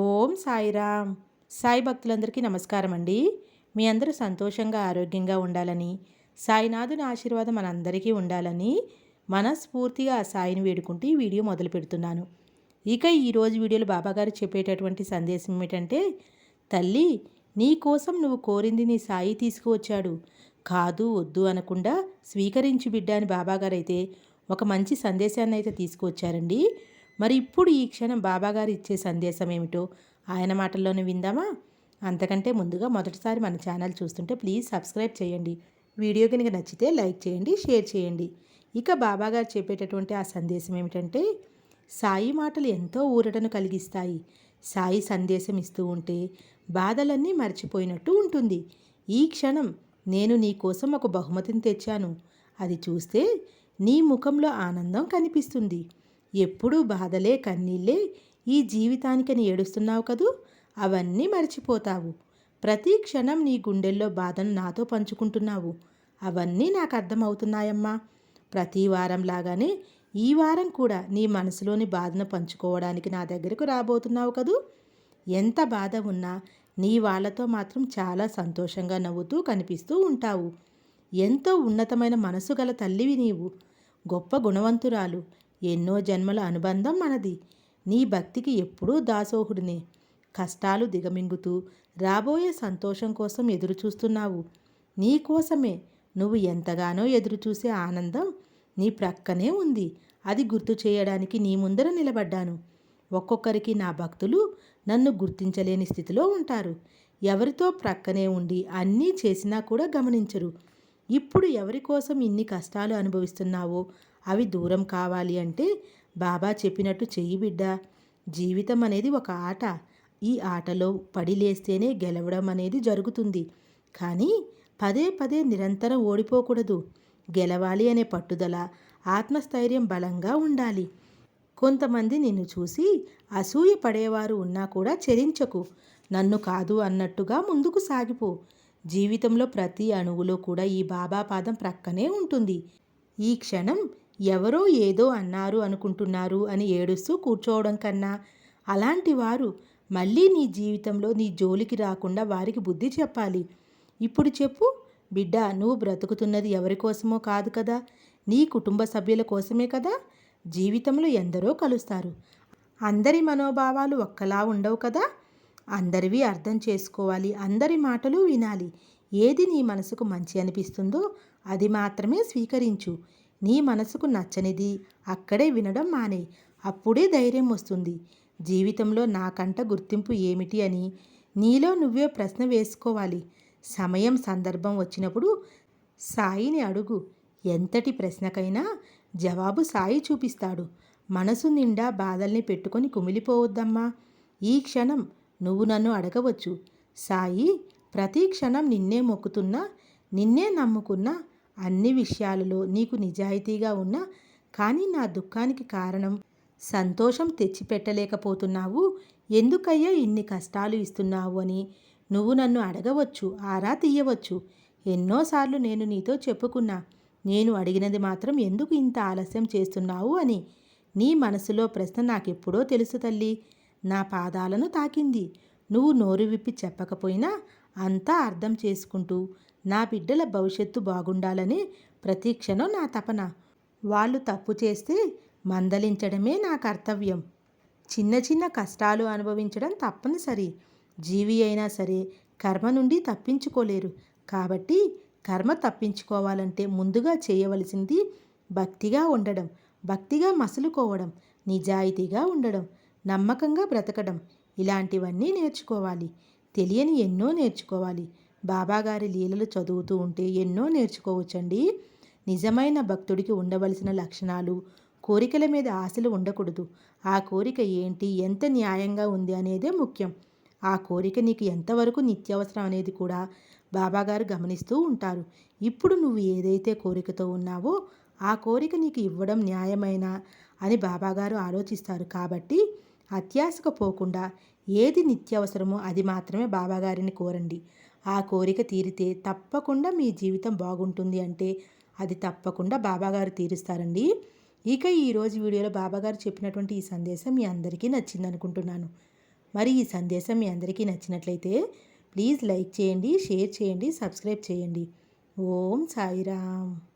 ఓం సాయిరామ్. సాయి భక్తులందరికీ నమస్కారం అండి మీ అందరూ సంతోషంగా ఆరోగ్యంగా ఉండాలని సాయినాథుని ఆశీర్వాదం మనందరికీ ఉండాలని మనస్ఫూర్తిగా ఆ సాయిని వేడుకుంటూ ఈ వీడియో మొదలు పెడుతున్నాను. ఇక ఈరోజు వీడియోలో బాబాగారు చెప్పేటటువంటి సందేశం ఏమిటంటే తల్లి నీ కోసం నువ్వు కోరింది నీ సాయి తీసుకువచ్చాడు. కాదు వద్దు అనకుండా స్వీకరించి బిడ్డ అని బాబాగారు అయితే ఒక మంచి సందేశాన్ని అయితే తీసుకువచ్చారండి. మరి ఇప్పుడు ఈ క్షణం బాబాగారు ఇచ్చే సందేశం ఏమిటో ఆయన మాటల్లోనే విందామా? అంతకంటే ముందుగా మొదటిసారి మన ఛానల్ చూస్తుంటే ప్లీజ్ సబ్స్క్రైబ్ చేయండి. వీడియో కనుక నచ్చితే లైక్ చేయండి షేర్ చేయండి. ఇక బాబాగారు చెప్పేటటువంటి ఆ సందేశం ఏమిటంటే సాయి మాటలు ఎంతో ఊరటను కలిగిస్తాయి. సాయి సందేశం ఇస్తూ ఉంటే బాధలన్నీ మర్చిపోయినట్టు ఉంటుంది. ఈ క్షణం నేను నీ కోసం ఒక బహుమతిని తెచ్చాను. అది చూస్తే నీ ముఖంలో ఆనందం కనిపిస్తుంది. ఎప్పుడూ బాధలే కన్నీళ్ళే ఈ జీవితానికని ఏడుస్తున్నావు కదూ? అవన్నీ మర్చిపోతావు. ప్రతి క్షణం నీ గుండెల్లో బాధను నాతో పంచుకుంటున్నావు. అవన్నీ నాకు అర్థమవుతున్నాయమ్మా. ప్రతి వారం లాగానే ఈ వారం కూడా నీ మనసులోని బాధను పంచుకోవడానికి నా దగ్గరకు రాబోతున్నావు కదూ? ఎంత బాధ ఉన్నా నీ వాళ్ళతో మాత్రం చాలా సంతోషంగా నవ్వుతూ కనిపిస్తూ ఉంటావు. ఎంతో ఉన్నతమైన మనసు గల తల్లివి నీవు. గొప్ప గుణవంతురాలు. ఎన్నో జన్మల అనుబంధం మనది. నీ భక్తికి ఎప్పుడూ దాసోహుడినే. కష్టాలు దిగమింగుతూ రాబోయే సంతోషం కోసం ఎదురుచూస్తున్నావు. నీ కోసమే నువ్వు ఎంతగానో ఎదురుచూసే ఆనందం నీ ప్రక్కనే ఉంది. అది గుర్తు చేయడానికి నీ ముందర నిలబడ్డాను. ఒక్కొక్కరికి నా భక్తులు నన్ను గుర్తించలేని స్థితిలో ఉంటారు. ఎవరితో ప్రక్కనే ఉండి అన్నీ చేసినా కూడా గమనించరు. ఇప్పుడు ఎవరి కోసం ఇన్ని కష్టాలు అనుభవిస్తున్నావో అవి దూరం కావాలి అంటే బాబా చెప్పినట్టు చెయ్యి బిడ్డ. జీవితం అనేది ఒక ఆట. ఈ ఆటలో పడి లేస్తేనే గెలవడం అనేది జరుగుతుంది. కానీ పదే పదే నిరంతరం ఓడిపోకూడదు. గెలవాలి అనే పట్టుదల ఆత్మస్థైర్యం బలంగా ఉండాలి. కొంతమంది నిన్ను చూసి అసూయ పడేవారు ఉన్నా కూడా చెరించకు నన్ను కాదు అన్నట్టుగా ముందుకు సాగిపో. జీవితంలో ప్రతి అణువులో కూడా ఈ బాబా పాదం ప్రక్కనే ఉంటుంది. ఈ క్షణం ఎవరో ఏదో అన్నారు అనుకుంటున్నారు అని ఏడుస్తూ కూర్చోవడం కన్నా. అలాంటి వారు మళ్ళీ నీ జీవితంలో నీ జోలికి రాకుండా వారికి బుద్ధి చెప్పాలి. ఇప్పుడు చెప్పు బిడ్డ నువ్వు బ్రతుకుతున్నది ఎవరి కోసమో కాదు కదా? నీ కుటుంబ సభ్యుల కోసమే కదా? జీవితంలో ఎందరో కలుస్తారు. అందరి మనోభావాలు ఒక్కలా ఉండవు కదా? అందరివి అర్థం చేసుకోవాలి. అందరి మాటలు వినాలి. ఏది నీ మనసుకు మంచి అనిపిస్తుందో అది మాత్రమే స్వీకరించు. నీ మనసుకు నచ్చనిది. అక్కడే వినడం మానే. అప్పుడే ధైర్యం వస్తుంది. జీవితంలో నాకంట గుర్తింపు ఏమిటి అని నీలో నువ్వే ప్రశ్న వేసుకోవాలి. సమయం సందర్భం వచ్చినప్పుడు సాయిని అడుగు. ఎంతటి ప్రశ్నకైనా జవాబు సాయి చూపిస్తాడు. మనసు నిండా బాధల్ని పెట్టుకొని కుమిలిపోవద్దమ్మా. ఈ క్షణం నువ్వు నన్ను అడగవచ్చు. సాయి ప్రతి క్షణం నిన్నే మొక్కుతున్నా నిన్నే నమ్ముకున్నా అన్ని విషయాలలో నీకు నిజాయితీగా ఉన్నా కానీ నా దుఃఖానికి కారణం సంతోషం తెచ్చిపెట్టలేకపోతున్నావు. ఎందుకయ్యా ఇన్ని కష్టాలు ఇస్తున్నావు అని నువ్వు నన్ను అడగవచ్చు ఆరా తీయవచ్చు. ఎన్నోసార్లు నేను నీతో చెప్పుకున్నా నేను అడిగినది మాత్రం ఎందుకు ఇంత ఆలస్యం చేస్తున్నావు అని. నీ మనసులో ప్రశ్న నాకెప్పుడో తెలుసు తల్లి నా పాదాలను తాకింది. నువ్వు నోరు విప్పి చెప్పకపోయినా అంతా అర్థం చేసుకుంటూ నా బిడ్డల భవిష్యత్తు బాగుండాలని ప్రతి క్షణం నా తపన. వాళ్ళు తప్పు చేస్తే మందలించడమే నా కర్తవ్యం. చిన్న చిన్న కష్టాలు అనుభవించడం తప్పనిసరి. జీవి అయినా సరే కర్మ నుండి తప్పించుకోలేరు. కాబట్టి కర్మ తప్పించుకోవాలంటే ముందుగా చేయవలసింది భక్తిగా ఉండడం భక్తిగా మసులుకోవడం నిజాయితీగా ఉండడం నమ్మకంగా బ్రతకడం. ఇలాంటివన్నీ నేర్చుకోవాలి. తెలియని ఎన్నో నేర్చుకోవాలి. బాబాగారి లీలలు చదువుతూ ఉంటే ఎన్నో నేర్చుకోవచ్చండి. నిజమైన భక్తుడికి ఉండవలసిన లక్షణాలు కోరికల మీద ఆశలు ఉండకూడదు. ఆ కోరిక ఏంటి? ఎంత న్యాయంగా ఉంది అనేదే ముఖ్యం. ఆ కోరిక నీకు ఎంతవరకు నిత్యావసరం అనేది కూడా బాబాగారు గమనిస్తూ ఉంటారు. ఇప్పుడు నువ్వు ఏదైతే కోరికతో ఉన్నావో ఆ కోరిక నీకు ఇవ్వడం న్యాయమైన అని బాబాగారు ఆలోచిస్తారు. కాబట్టి అత్యాశకు పోకుండా ఏది నిత్యావసరమో అది మాత్రమే బాబాగారిని కోరండి. ఆ కోరిక తీరితే తప్పకుండా మీ జీవితం బాగుంటుంది అంటే అది తప్పకుండా బాబాగారు తీరుస్తారండి. ఇక ఈరోజు వీడియోలో బాబాగారు చెప్పినటువంటి ఈ సందేశం మీ అందరికీ నచ్చింది అనుకుంటున్నాను. మరి ఈ సందేశం మీ అందరికీ నచ్చినట్లయితే ప్లీజ్ లైక్ చేయండి షేర్ చేయండి సబ్స్క్రైబ్ చేయండి. ఓం సాయిరామ్.